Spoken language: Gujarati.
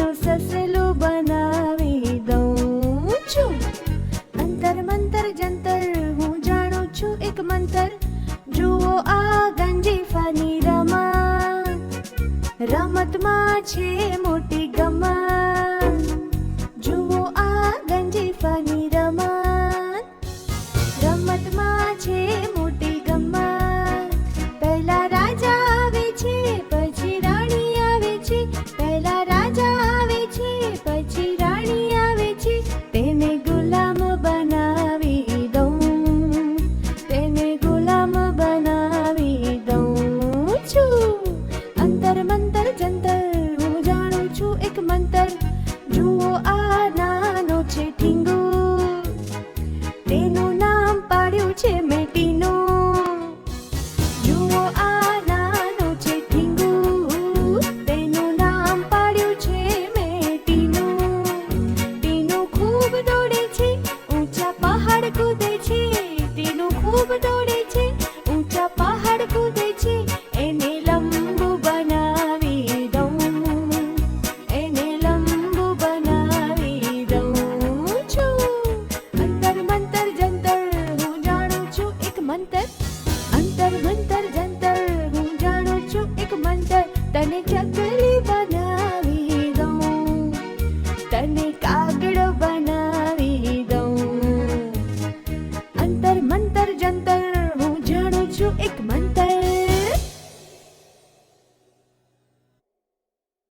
તેનું સસલું બનાવી દઉં છું. અંતર મંતર જંતર હું જાણું છું એક મંતર. જુઓ આ ગંજીફાની રમત. રમતમાં છે મોટી ગમત.